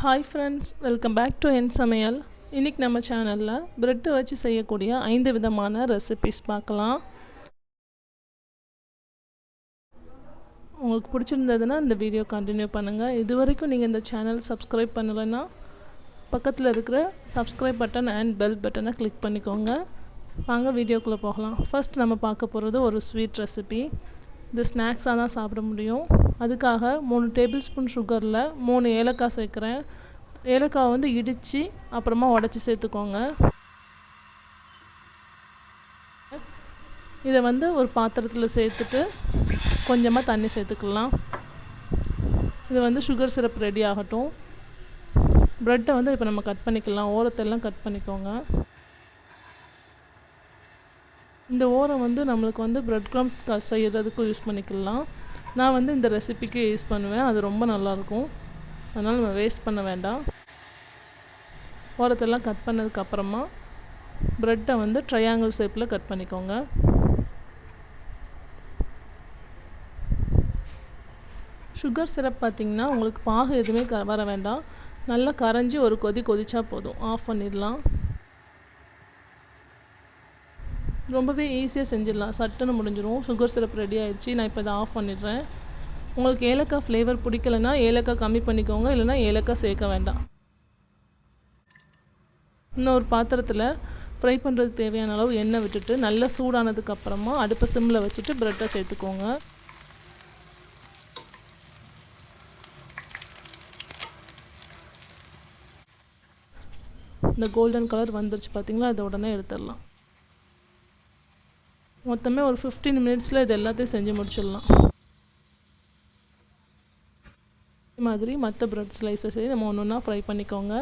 Hi friends welcome back to என் சமையல் இன்றைக்கி நம்ம சேனலில் ப்ரெட்டு வச்சு செய்யக்கூடிய ஐந்து விதமான ரெசிபிஸ் பார்க்கலாம். உங்களுக்கு பிடிச்சிருந்ததுன்னா இந்த வீடியோ கண்டினியூ பண்ணுங்கள் இது வரைக்கும் நீங்கள் இந்த சேனல் சப்ஸ்கிரைப் பண்ணலைன்னா பக்கத்தில் இருக்கிற சப்ஸ்கிரைப் பட்டன் அண்ட் பெல் பட்டனை கிளிக் பண்ணிக்கோங்க. வாங்க வீடியோக்குள்ளே போகலாம். ஃபர்ஸ்ட் நம்ம பார்க்க போகிறது ஒரு ஸ்வீட் ரெசிபி இது ஸ்நாக்ஸாக தான் சாப்பிட முடியும். அதுக்காக மூணு டேபிள் ஸ்பூன் சுகரில் மூணு ஏலக்காய் சேர்க்குறேன். ஏலக்காய் வந்து இடித்து அப்புறமா உடச்சி சேர்த்துக்கோங்க. இதை வந்து ஒரு பாத்திரத்தில் சேர்த்துட்டு கொஞ்சமாக தண்ணி சேர்த்துக்கலாம். இது வந்து சுகர் சிரப் ரெடி ஆகட்டும். ப்ரெட்டை வந்து இப்போ நம்ம கட் பண்ணிக்கலாம். ஓரத்தெல்லாம் கட் பண்ணிக்கோங்க. இந்த ஓரம் வந்து நம்மளுக்கு வந்து ப்ரெட் க்ரம்ஸ் செய்கிறதுக்கும் யூஸ் பண்ணிக்கலாம். நான் வந்து இந்த ரெசிபிக்கு யூஸ் பண்ணுவேன். அது ரொம்ப நல்லாயிருக்கும். அதனால் நம்ம வேஸ்ட் பண்ண வேண்டாம். ஓரத்தெல்லாம் கட் பண்ணதுக்கப்புறமா ப்ரெட்டை வந்து ட்ரையாங்கிள் ஷேப்பில் கட் பண்ணிக்கோங்க. சுகர் சிரப் பார்த்திங்கன்னா உங்களுக்கு பாகு எதுவுமே க வர வேண்டாம். நல்லா கரைஞ்சி ஒரு கொதி கொதிச்சா போதும். ஆஃப் பண்ணிடலாம். ரொம்பவே ஈஸியாக செஞ்சிடலாம். சட்டுன்னு முடிஞ்சிடும் சுகர் சிரப் ரெடி ஆயிடுச்சு. நான் இப்போ இதை ஆஃப் பண்ணிடுறேன். உங்களுக்கு ஏலக்காய் ஃப்ளேவர் பிடிக்கலனா ஏலக்காய் கம்மி பண்ணிக்கோங்க. இல்லைனா ஏலக்காய் சேர்க்க வேண்டாம். இன்னொரு பாத்திரத்தில் ஃப்ரை பண்ணுறதுக்கு தேவையான அளவு எண்ணெய் விட்டுட்டு நல்லா சூடானதுக்கப்புறமா அடுப்பை சிம்மில் வச்சுட்டு ப்ரெட்டை சேர்த்துக்கோங்க. இந்த கோல்டன் கலர் வந்துருச்சு பார்த்தீங்களா அதை உடனே எடுத்துடலாம். மொத்தமே ஒரு ஃபிஃப்டீன் மினிட்ஸில் இது எல்லாத்தையும் செஞ்சு முடிச்சிடலாம். இதே மாதிரி மற்ற ப்ரெட் ஸ்லைஸஸை நம்ம ஒன்று ஒன்றா ஃப்ரை பண்ணிக்கோங்க.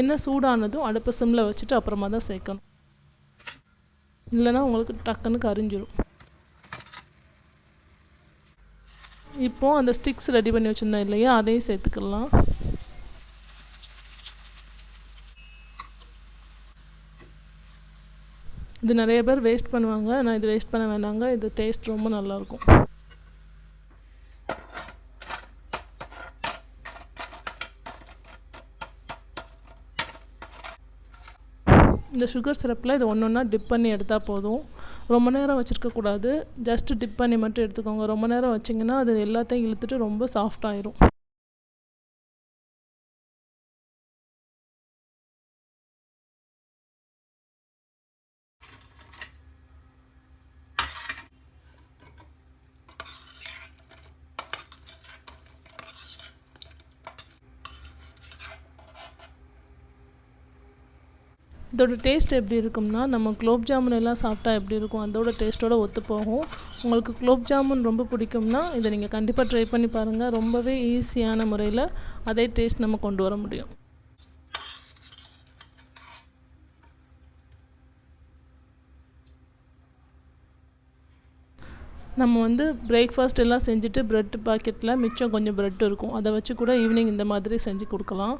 எண்ணெய் சூடானதும் அடுப்பு சிம்மில் வச்சுட்டு அப்புறமா தான் சேர்க்கணும். இல்லைனா உங்களுக்கு டக்குன்னு கரிஞ்சிடும் இப்போது அந்த ஸ்டிக்ஸ் ரெடி பண்ணி வச்சுருந்தேன் இல்லையா அதையும் சேர்த்துக்கலாம். இது நிறைய பேர் வேஸ்ட் பண்ணுவாங்க. ஆனால் இது வேஸ்ட் பண்ண வேண்டாங்க. இது டேஸ்ட் ரொம்ப நல்லாயிருக்கும் இந்த சுகர் சிரப்பில் இது ஒன்று ஒன்றா டிப் பண்ணி எடுத்தால் போதும். ரொம்ப நேரம் வச்சுருக்கக்கூடாது ஜஸ்ட்டு டிப் பண்ணி மட்டும் எடுத்துக்கோங்க. ரொம்ப நேரம் வச்சிங்கன்னா அது எல்லாத்தையும் இழுத்துட்டு ரொம்ப சாஃப்ட் இதோட டேஸ்ட் எப்படி இருக்கும்னா நம்ம குலோப் ஜாமுன் எல்லாம் சாப்பிட்டா எப்படி இருக்கும்? அதோட டேஸ்ட்டோட ஒத்து போகும். உங்களுக்கு குலோப் ஜாமுன் ரொம்ப பிடிக்கும்னா இதை நீங்கள் கண்டிப்பாக ட்ரை பண்ணி பாருங்கள் ரொம்பவே ஈஸியான முறையில் அதே டேஸ்ட் நம்ம கொண்டு வர முடியும். நம்ம வந்து பிரேக்ஃபாஸ்ட் எல்லாம் செஞ்சுட்டு ப்ரெட் பாக்கெட்டில் மிச்சம் கொஞ்சம் ப்ரெட் இருக்கும். அதை வச்சு கூட ஈவினிங் இந்த மாதிரி செஞ்சு கொடுக்கலாம்.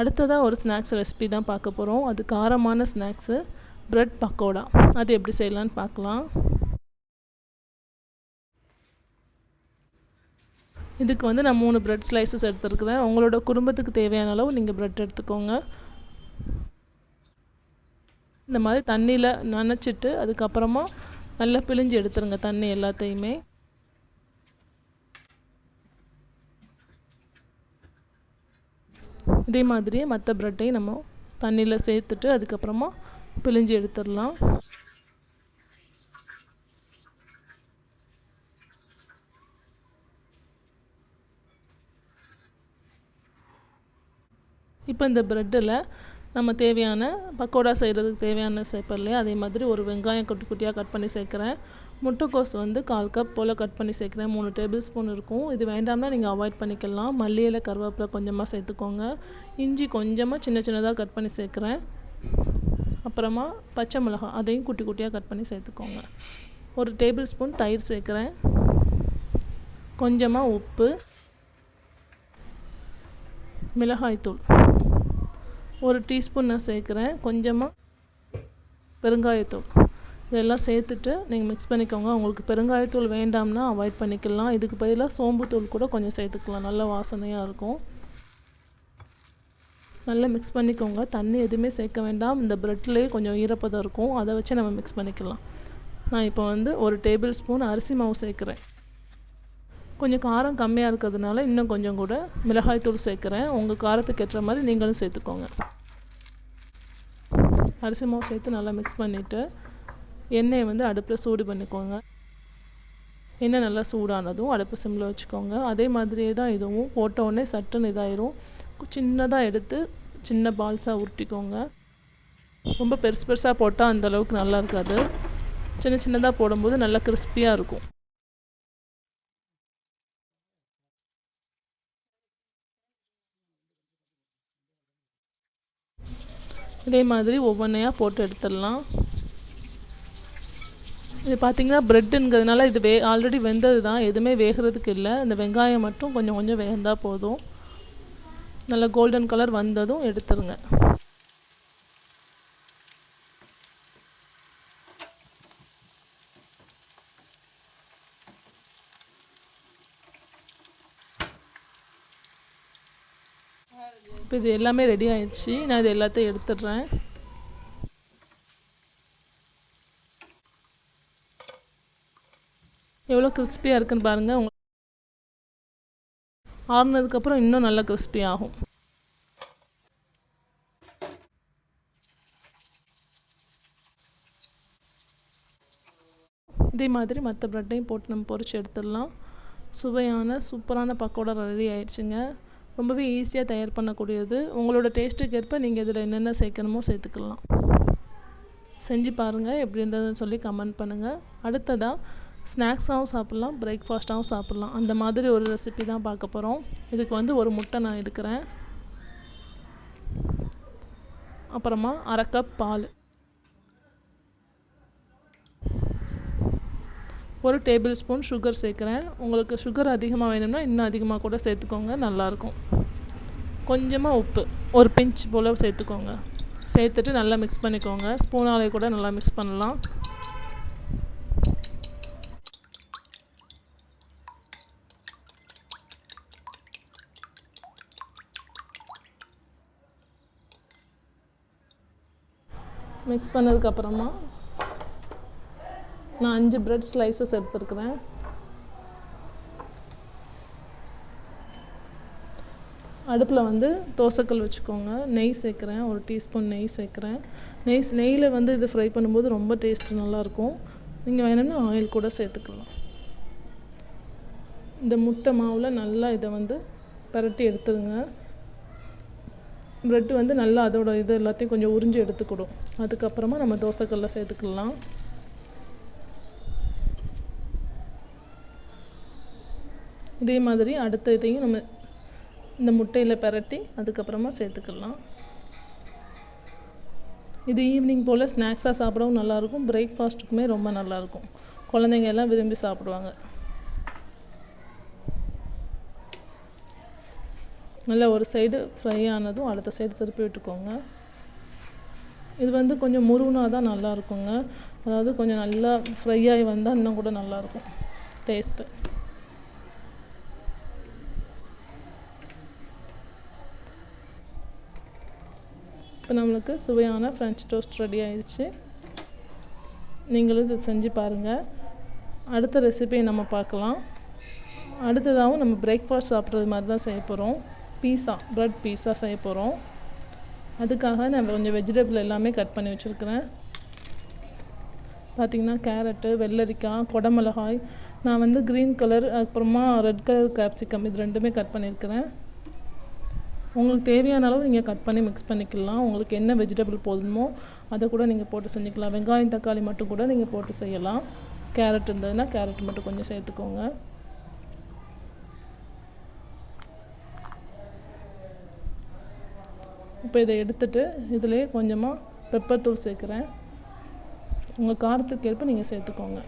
அடுத்ததாக ஒரு ஸ்நாக்ஸ் ரெசிபி தான் பார்க்க போகிறோம் அது காரமான ஸ்நாக்ஸு ப்ரெட் பக்கோடா அது எப்படி செய்யலான்னு பார்க்கலாம். இதுக்கு வந்து நான் மூணு ப்ரெட் ஸ்லைசஸ் எடுத்துருக்குறேன். உங்களோட குடும்பத்துக்கு தேவையான அளவு நீங்கள் ப்ரெட் எடுத்துக்கோங்க. இந்த மாதிரி தண்ணியில் நனைச்சிட்டு அதுக்கப்புறமா நல்லா பிழிஞ்சு எடுத்துருங்க தண்ணி எல்லாத்தையுமே. இதே மாதிரியே மற்ற ப்ரெட்டையும் நம்ம தண்ணியில் சேர்த்துட்டு அதுக்கப்புறமா பிழிஞ்சு எடுத்துடலாம். இப்போ இந்த ப்ரெட்டில் நம்ம தேவையான பக்கோடா செய்கிறதுக்கு தேவையான சேர்ப்போம் இல்லையா அதே மாதிரி ஒரு வெங்காயம் குட்டி குட்டியாக கட் பண்ணி சேர்க்குறேன். முட்டைக்கோஸ் வந்து கால் கப் போல் கட் பண்ணி சேர்க்குறேன். மூணு டேபிள் ஸ்பூன் இருக்கும். இது வேண்டாம்னா நீங்கள் அவாய்ட் பண்ணிக்கலாம். மல்லியில் கருவேப்பிலை கொஞ்சமாக சேர்த்துக்கோங்க. இஞ்சி கொஞ்சமாக சின்ன சின்னதாக கட் பண்ணி சேர்க்குறேன். அப்புறமா பச்சை மிளகாய் அதையும் குட்டி குட்டியாக கட் பண்ணி சேர்த்துக்கோங்க. ஒரு டேபிள் ஸ்பூன் தயிர் சேர்க்குறேன். கொஞ்சமாக உப்பு. மிளகாய்த்தூள் ஒரு டீஸ்பூன் நான் சேர்க்குறேன். கொஞ்சமாக பெருங்காயத்தூள். இதெல்லாம் சேர்த்துட்டு நீங்கள் மிக்ஸ் பண்ணிக்கோங்க. உங்களுக்கு பெருங்காயத்தூள் வேண்டாம்னா அவாய்ட் பண்ணிக்கலாம். இதுக்கு பதிலாக சோம்புத்தூள் கூட கொஞ்சம் சேர்த்துக்கலாம். நல்ல வாசனையாக இருக்கும். நல்லா மிக்ஸ் பண்ணிக்கோங்க. தண்ணி எதுவுமே சேர்க்க வேண்டாம். இந்த ப்ரெட்லேயே கொஞ்சம் ஈரப்பதம் இருக்கும். அதை வச்சு நம்ம மிக்ஸ் பண்ணிக்கலாம். நான் இப்போ வந்து ஒரு டேபிள் ஸ்பூன் அரிசி மாவு சேர்க்குறேன். கொஞ்சம் காரம் கம்மியாக இருக்கிறதுனால இன்னும் கொஞ்சம் கூட மிளகாய்த்தூள் சேர்க்குறேன். உங்கள் காரத்துக்கு ஏற்ற மாதிரி நீங்களும் சேர்த்துக்கோங்க. அரிசி மாவு சேர்த்து நல்லா மிக்ஸ் பண்ணிவிட்டு எண்ணெயை வந்து அடுப்பில் சூடு பண்ணிக்கோங்க. எண்ணெய் நல்லா சூடானதும் அடுப்பு சிம்மில் வச்சுக்கோங்க. அதே மாதிரியே தான் இதுவும் போட்டவுடனே சட்டுன்னு இதாயிரும். சின்னதாக எடுத்து சின்ன பால்ஸாக உருட்டிக்கோங்க. ரொம்ப பெருசு பெருசாக போட்டால் அந்த அளவுக்கு நல்லா இருக்காது. சின்ன சின்னதாக போடும்போது நல்லா கிறிஸ்பியாக இருக்கும். இதே மாதிரி ஒவ்வொன்றையாக போட்டு எடுத்துடலாம். இது பார்த்திங்கன்னா ப்ரெட்டுங்கிறதுனால இது வே ஆல்ரெடி வெந்தது தான் எதுவுமே வேகிறதுக்கு இல்லை. இந்த வெங்காயம் மட்டும் கொஞ்சம் கொஞ்சம் வேந்தால் போதும். நல்லா கோல்டன் கலர் வந்ததும் எடுத்துருங்க. இப்போ இது எல்லாமே ரெடி ஆயிடுச்சு. நான் இது எல்லாத்தையும் எடுத்துடுறேன். எவ்வளோ கிறிஸ்பியாக இருக்குன்னு பாருங்கள். உங்களுக்கு ஆறுனதுக்கப்புறம் இன்னும் நல்லா கிறிஸ்பி ஆகும். இதே மாதிரி மற்ற ப்ரெட்டையும் போட்டு நம்ம பொரிச்சு எடுத்துடலாம். சுவையான சூப்பரான பக்கோடா ரெடி ஆயிடுச்சுங்க. ரொம்பவே ஈஸியாக தயார் பண்ணக்கூடியது. உங்களோட டேஸ்ட்டுக்கு ஏற்ப நீங்கள் இதில் என்னென்ன சேர்க்கணுமோ சேர்த்துக்கலாம். செஞ்சு பாருங்கள் எப்படி இருந்ததுன்னு சொல்லி கமெண்ட் பண்ணுங்கள் அடுத்ததாக ஸ்நாக்ஸாகவும் சாப்பிட்லாம் பிரேக்ஃபாஸ்ட்டாகவும் சாப்பிட்லாம். அந்த மாதிரி ஒரு ரெசிபி தான் பார்க்க போகிறோம் இதுக்கு வந்து ஒரு முட்டை நான் எடுக்கிறேன். அப்புறமா அரை கப் பால். ஒரு டேபிள் ஸ்பூன் சுகர் சேர்க்குறேன். உங்களுக்கு சுகர் அதிகமாக வேணும்னா இன்னும் அதிகமாக கூட சேர்த்துக்கோங்க நல்லாயிருக்கும். கொஞ்சமாக உப்பு ஒரு பிஞ்ச் போல் சேர்த்துக்கோங்க. சேர்த்துட்டு நல்லா மிக்ஸ் பண்ணிக்கோங்க. ஸ்பூனாலே கூட நல்லா மிக்ஸ் பண்ணலாம். மிக்ஸ் பண்ணதுக்கப்புறமா நான் அஞ்சு ப்ரெட் ஸ்லைசஸ் எடுத்துருக்குறேன். அடுப்பில் வந்து தோசைக்கல் வச்சுக்கோங்க. நெய் சேர்க்குறேன். ஒரு டீஸ்பூன் நெய் சேர்க்குறேன். நெய் நெய்யில் வந்து இது ஃப்ரை பண்ணும்போது ரொம்ப டேஸ்ட் நல்லாயிருக்கும். நீங்கள் வேணும்னா ஆயில் கூட சேர்த்துக்கலாம். இந்த முட்டை மாவில் நல்லா இதை வந்து பரட்டி எடுத்துருங்க. ப்ரெட்டு வந்து நல்லா அதோட இது எல்லாத்தையும் கொஞ்சம் உறிஞ்சி எடுத்துக்கிடும் அதுக்கப்புறமா நம்ம தோசைக்கல்ல சேர்த்துக்கலாம். இதே மாதிரி அடுத்த இதையும் நம்ம இந்த முட்டையில் பரட்டி அதுக்கப்புறமா சேர்த்துக்கலாம். இது ஈவினிங் போல் ஸ்நாக்ஸாக சாப்பிடவும் நல்லாயிருக்கும் பிரேக்ஃபாஸ்ட்டுக்குமே ரொம்ப நல்லாயிருக்கும் குழந்தைங்க எல்லாம் விரும்பி சாப்பிடுவாங்க. நல்லா ஒரு சைடு ஃப்ரை ஆனதும் அடுத்த சைடு திருப்பி விட்டுக்கோங்க. இது வந்து கொஞ்சம் முருகுனா தான் நல்லா இருக்குங்க. அதாவது கொஞ்சம் நல்லா ஃப்ரை ஆகி வந்தால் இன்னும் கூட நல்லாயிருக்கும் டேஸ்ட்டு இப்போ நம்மளுக்கு சுவையான ஃப்ரெஞ்ச் டோஸ்ட் ரெடி ஆயிடுச்சு. நீங்களும் இது செஞ்சு பாருங்கள் அடுத்த ரெசிபியை நம்ம பார்க்கலாம். அடுத்ததாகவும் நம்ம பிரேக்ஃபாஸ்ட் சாப்பிட்றது மாதிரி தான் செய்ய போகிறோம் பீஸா ப்ரெட் பீஸா செய்ய போகிறோம் அதுக்காக நான் கொஞ்சம் வெஜிடபிள் எல்லாமே கட் பண்ணி வச்சுருக்கிறேன். பார்த்திங்கன்னா கேரட்டு வெள்ளரிக்காய் குடமிளகாய் நான் வந்து க்ரீன் கலர் அப்புறமா ரெட் கலர் கேப்சிகம் இது ரெண்டுமே கட் பண்ணியிருக்கிறேன் உங்களுக்கு தேவையான அளவு நீங்கள் கட் பண்ணி மிக்ஸ் பண்ணிக்கலாம். உங்களுக்கு என்ன வெஜிடபிள் போதுமோ அதை கூட நீங்கள் போட்டு செஞ்சுக்கலாம். வெங்காயம் தக்காளி மட்டும் கூட நீங்கள் போட்டு செய்யலாம். கேரட் இருந்ததுன்னா கேரட் மட்டும் கொஞ்சம் சேர்த்துக்கோங்க. இப்போ இதை எடுத்துட்டு இதிலே கொஞ்சமாக பெப்பர் தூள் சேர்க்குறேன். உங்கள் காரத்துக்கு ஏற்ப நீங்கள் சேர்த்துக்கோங்க.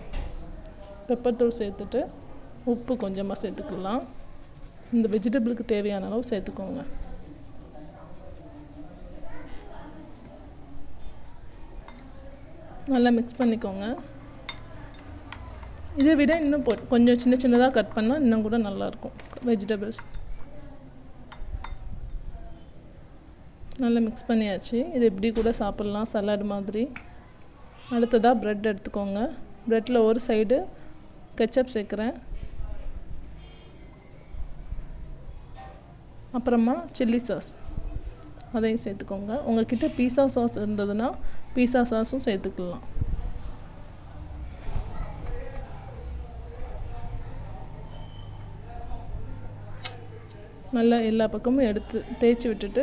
பெப்பர் தூள் சேர்த்துட்டு உப்பு கொஞ்சமாக சேர்த்துக்கலாம். இந்த வெஜிடபிளுக்கு தேவையான அளவு சேர்த்துக்கோங்க. நல்லா மிக்ஸ் பண்ணிக்கோங்க. இதை விட இன்னும் கொஞ்சம் சின்ன சின்னதாக கட் பண்ணால் இன்னும் கூட நல்லாயிருக்கும் வெஜிடபிள்ஸ் நல்லா மிக்ஸ் பண்ணியாச்சு. இது இப்படி கூட சாப்பிட்லாம் சலாட் மாதிரி. அடுத்ததாக ப்ரெட் எடுத்துக்கோங்க. ப்ரெட்டில் ஒரு சைடு கெச்சப் சேர்க்குறேன். அப்புறமா சில்லி சாஸ் அதையும் சேர்த்துக்கோங்க. உங்ககிட்ட பீஸா சாஸ் இருந்ததுன்னா பீஸா சாஸும் சேர்த்துக்கலாம். நல்லா எல்லா பக்கமும் எடுத்து தேய்ச்சி விட்டுட்டு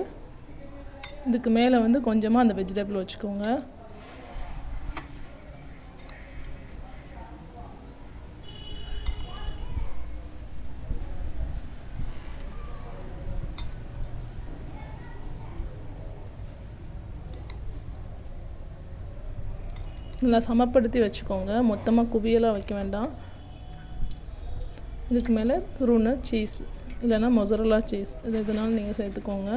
இதுக்கு மேலே வந்து கொஞ்சமாக அந்த வெஜிடபிள் வச்சுக்கோங்க. நல்லா சமப்படுத்தி வச்சுக்கோங்க. மொத்தமாக குவியலாக வைக்க வேண்டாம். இதுக்கு மேலே துருண சீஸ் இல்லைன்னா மொசரலா சீஸ் இது எதுனாலும் நீங்கள் சேர்த்துக்கோங்க.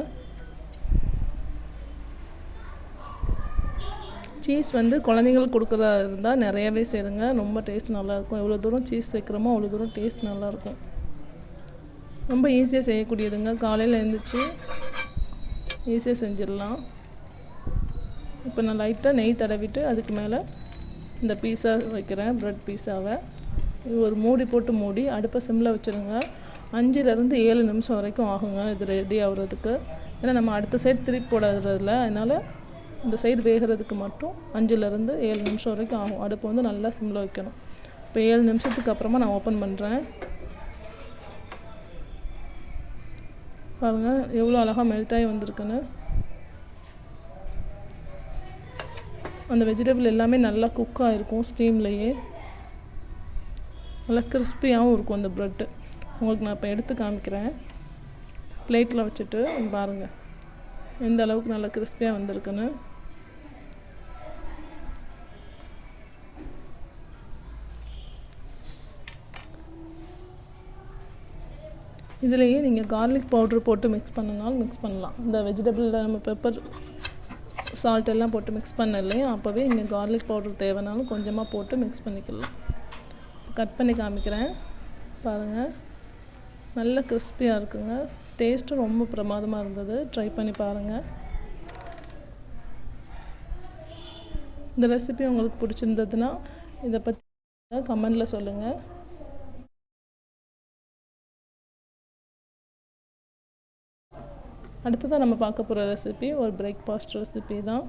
சீஸ் வந்து குழந்தைங்களுக்கு கொடுக்குறதா இருந்தால் நிறையவே சேருங்க. ரொம்ப டேஸ்ட் நல்லாயிருக்கும். எவ்வளோ தூரம் சீஸ் சேர்க்குறோமோ அவ்வளோ தூரம் டேஸ்ட் நல்லாயிருக்கும். ரொம்ப ஈஸியாக செய்யக்கூடியதுங்க. காலையில் எழுந்திரிச்சு ஈஸியாக செஞ்சிடலாம். இப்போ நான் லைட்டாக நெய் தடவிட்டு அதுக்கு மேலே இந்த பீஸா வைக்கிறேன். ப்ரெட் பீஸாவை. இது ஒரு மூடி போட்டு மூடி அடுப்பை சிம்மில் வச்சுருங்க. அஞ்சுலேருந்து ஏழு நிமிஷம் வரைக்கும் ஆகுங்க. இது ரெடி ஆகுறதுக்கு. ஏன்னா நம்ம அடுத்த சைடு திருப்பி போடாததில்ல அதனால் இந்த சைடு வேகிறதுக்கு மட்டும் அஞ்சுலேருந்து ஏழு நிமிஷம் வரைக்கும் ஆகும். அடுப்பை வந்து நல்லா சிம்மில் வைக்கணும். இப்போ ஏழு நிமிஷத்துக்கு அப்புறமா நான் ஓப்பன் பண்ணுறேன் பாருங்கள் எவ்வளோ அழகாக மெல்ட் ஆகி வந்திருக்குன்னு. அந்த வெஜிடபிள் எல்லாமே நல்லா குக் ஆகிருக்கும் ஸ்டீம்லேயே நல்லா கிறிஸ்பியாகவும் இருக்கும் அந்த ப்ரெட்டு உங்களுக்கு நான் இப்போ எடுத்து காமிக்கிறேன். பிளேட்டில் வச்சுட்டு பாருங்கள் எந்த அளவுக்கு நல்லா கிறிஸ்பியாக வந்திருக்குன்னு. இதுலேயே நீங்கள் கார்லிக் பவுட்ரு போட்டு மிக்ஸ் பண்ணனாலும் மிக்ஸ் பண்ணலாம். இந்த வெஜிடபிளில் நம்ம பெப்பர் சால்ட் எல்லாம் போட்டு மிக்ஸ் பண்ண இல்லையா? அப்போவே இங்கே கார்லிக் பவுடர் தேவைனாலும் கொஞ்சமாக போட்டு மிக்ஸ் பண்ணிக்கலாம். கட் பண்ணி காமிக்கிறேன். பாருங்கள் நல்ல கிறிஸ்பியாக இருக்குங்க. டேஸ்ட்டும் ரொம்ப பிரமாதமாக இருந்தது. ட்ரை பண்ணி பாருங்கள் இந்த ரெசிபி உங்களுக்கு பிடிச்சிருந்ததுன்னா இதை பற்றி கமெண்டில் சொல்லுங்கள் அடுத்ததாக நம்ம பார்க்க போகிற ரெசிபி ஒரு பிரேக்ஃபாஸ்ட் ரெசிபி தான்.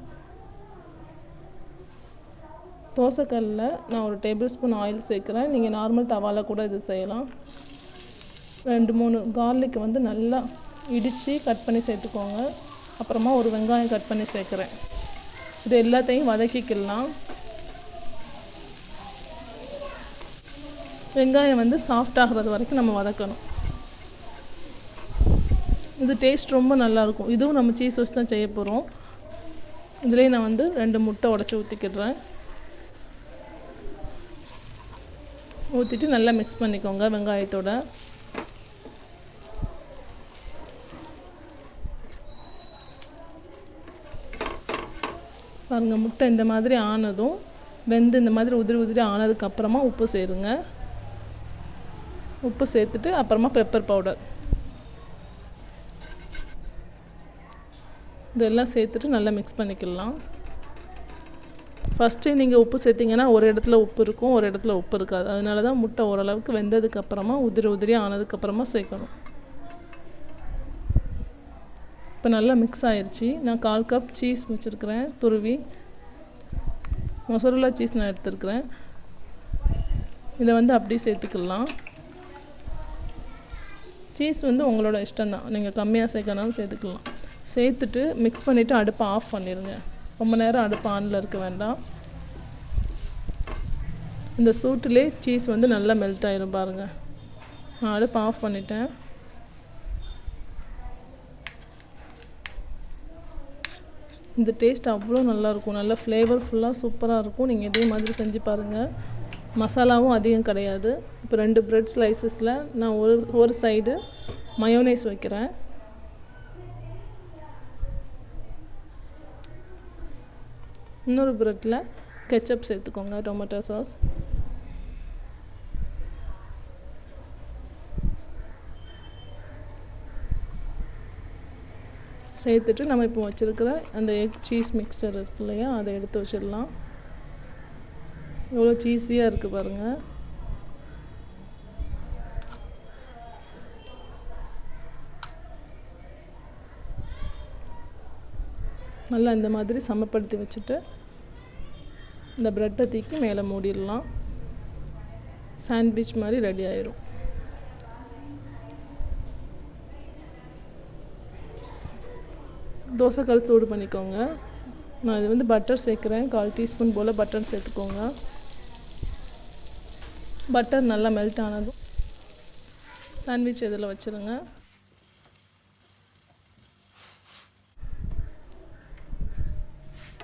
தோசைக்கல்லில் நான் ஒரு டேபிள் ஸ்பூன் ஆயில் சேர்க்குறேன். நீங்கள் நார்மல் தவாவில் கூட இது செய்யலாம். ரெண்டு மூணு கார்லிக் வந்து நல்லா இடித்து கட் பண்ணி சேர்த்துக்கோங்க. அப்புறமா ஒரு வெங்காயம் கட் பண்ணி சேர்க்குறேன். இது எல்லாத்தையும் வதக்கிக்கலாம். வெங்காயம் வந்து சாஃப்ட் ஆகிறது வரைக்கும் நம்ம வதக்கணும். இது டேஸ்ட் ரொம்ப நல்லாயிருக்கும் இதுவும் நம்ம சீஸ் வச்சு தான் செய்ய போகிறோம் இதுலேயே நான் வந்து ரெண்டு முட்டை உடச்சி ஊற்றிக்கிடுறேன் ஊற்றிட்டு நல்லா மிக்ஸ் பண்ணிக்கோங்க வெங்காயத்தோட. பாருங்கள் முட்டை இந்த மாதிரி ஆனதும் வெந்து இந்த மாதிரி உதிரி உதிரி ஆனதுக்கப்புறமா உப்பு சேருங்க. உப்பு சேர்த்துட்டு அப்புறமா பெப்பர் பவுடர் இதெல்லாம் சேர்த்துட்டு நல்லா மிக்ஸ் பண்ணிக்கலாம். ஃபஸ்ட்டு நீங்கள் உப்பு சேர்த்திங்கன்னா ஒரு இடத்துல உப்பு இருக்கும் ஒரு இடத்துல உப்பு இருக்காது. அதனால தான் முட்டை ஓரளவுக்கு வெந்ததுக்கப்புறமா உதிரி உதிரி ஆனதுக்கப்புறமா சேர்க்கணும். இப்போ நல்லா மிக்ஸ் ஆயிடுச்சு நான் கால் கப் சீஸ் வச்சுருக்கிறேன் துருவி. மொசரலா சீஸ் நான் எடுத்துருக்கிறேன். இதை வந்து அப்படியே சேர்த்துக்கலாம். சீஸ் வந்து உங்களோட இஷ்டம் தான் நீங்கள் கம்மியாக சேர்க்கணாலும் சேர்த்துக்கலாம். சேர்த்துட்டு மிக்ஸ் பண்ணிவிட்டு அடுப்பை ஆஃப் பண்ணிடுங்க ரொம்ப நேரம் அடுப்பு ஆனில் இருக்க வேண்டாம். இந்த சூட்டிலே சீஸ் வந்து நல்லா மெல்ட் ஆயிரும் பாருங்கள் நான் அடுப்பு ஆஃப் பண்ணிட்டேன். இந்த டேஸ்ட் அவ்வளோ நல்லாயிருக்கும் நல்ல ஃப்ளேவர்ஃபுல்லாக சூப்பராக இருக்கும். நீங்கள் இதே மாதிரி செஞ்சு பாருங்கள் மசாலாவும் அதிகம் கிடையாது. இப்போ ரெண்டு ப்ரெட் ஸ்லைசஸில் நான் ஒரு ஒரு சைடு மயோனைஸ் வைக்கிறேன். இன்னொரு ப்ரெட்டில் கெச்சப் சேர்த்துக்கோங்க டொமேட்டோ சாஸ் சேர்த்துட்டு நம்ம இப்போ வச்சுருக்கிற அந்த எக் சீஸ் மிக்சர் இருக்கு இல்லையா அதை எடுத்து வச்சிடலாம். எவ்வளோ சீஸியாக இருக்குது பாருங்கள் நல்லா இந்த மாதிரி சமப்படுத்தி வச்சுட்டு இந்த ப்ரெட்டை தூக்கி மேலே மூடிடலாம். சாண்ட்விச் மாதிரி ரெடி ஆயிரும். தோசைக்கல் சூடு பண்ணிக்கோங்க. நான் இது வந்து பட்டர் சேர்க்குறேன். கால் டீஸ்பூன் போல் பட்டர் சேர்த்துக்கோங்க. பட்டர் நல்லா மெல்ட் ஆனதும். சாண்ட்விச் இதில் வச்சுருங்க.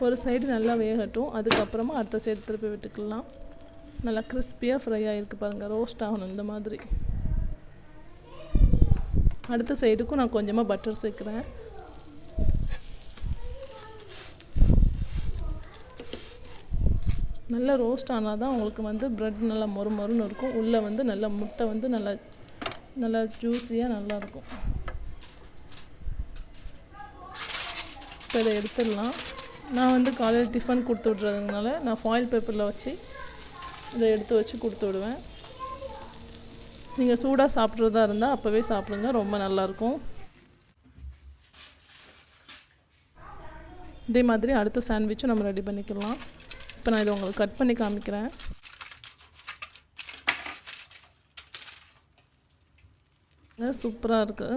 ஒரு சைடு நல்லா வேகட்டும். அதுக்கப்புறமா அடுத்த சைடு திருப்பி விட்டுக்கலாம். நல்லா கிறிஸ்பியாக ஃப்ரை ஆகிருக்கு பாருங்கள் ரோஸ்ட் ஆகணும் இந்த மாதிரி. அடுத்த சைடுக்கும் நான் கொஞ்சமாக பட்டர் சேர்க்குறேன். நல்லா ரோஸ்ட் ஆனால் தான் உங்களுக்கு வந்து ப்ரெட் நல்லா மொறு மொறுன்னு இருக்கும். உள்ளே வந்து நல்லா முட்டை வந்து நல்லா நல்லா ஜூஸியாக நல்லாயிருக்கும் இப்போ இதை எடுத்துடலாம். நான் வந்து காலையில் டிஃபன் கொடுத்து விட்றதுனால நான் ஃபாயில் பேப்பரில் வச்சு இதை எடுத்து வச்சு கொடுத்து விடுவேன். நீங்கள் சூடாக சாப்பிட்றதா இருந்தால் அப்போவே சாப்பிடுங்க ரொம்ப நல்லாயிருக்கும். இதே மாதிரி அடுத்த சாண்ட்விச்சும் நம்ம ரெடி பண்ணிக்கலாம். இப்போ நான் இதை உங்களுக்கு கட் பண்ணி காமிக்கிறேன். சூப்பராக இருக்குது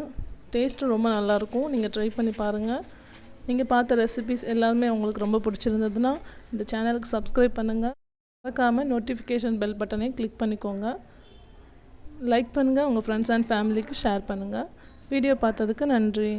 டேஸ்ட்டு ரொம்ப நல்லாயிருக்கும். நீங்கள் ட்ரை பண்ணி பாருங்கள் நீங்கள் பார்த்த ரெசிபிஸ் எல்லாருமே உங்களுக்கு ரொம்ப பிடிச்சிருந்ததுன்னா இந்த சேனலுக்கு சப்ஸ்கிரைப் பண்ணுங்கள் மறக்காமல் நோட்டிஃபிகேஷன் பெல் பட்டனை கிளிக் பண்ணிக்கோங்க. லைக் பண்ணுங்கள் உங்கள் ஃப்ரெண்ட்ஸ் அண்ட் ஃபேமிலிக்கு ஷேர் பண்ணுங்கள் வீடியோ பார்த்ததுக்கு நன்றி.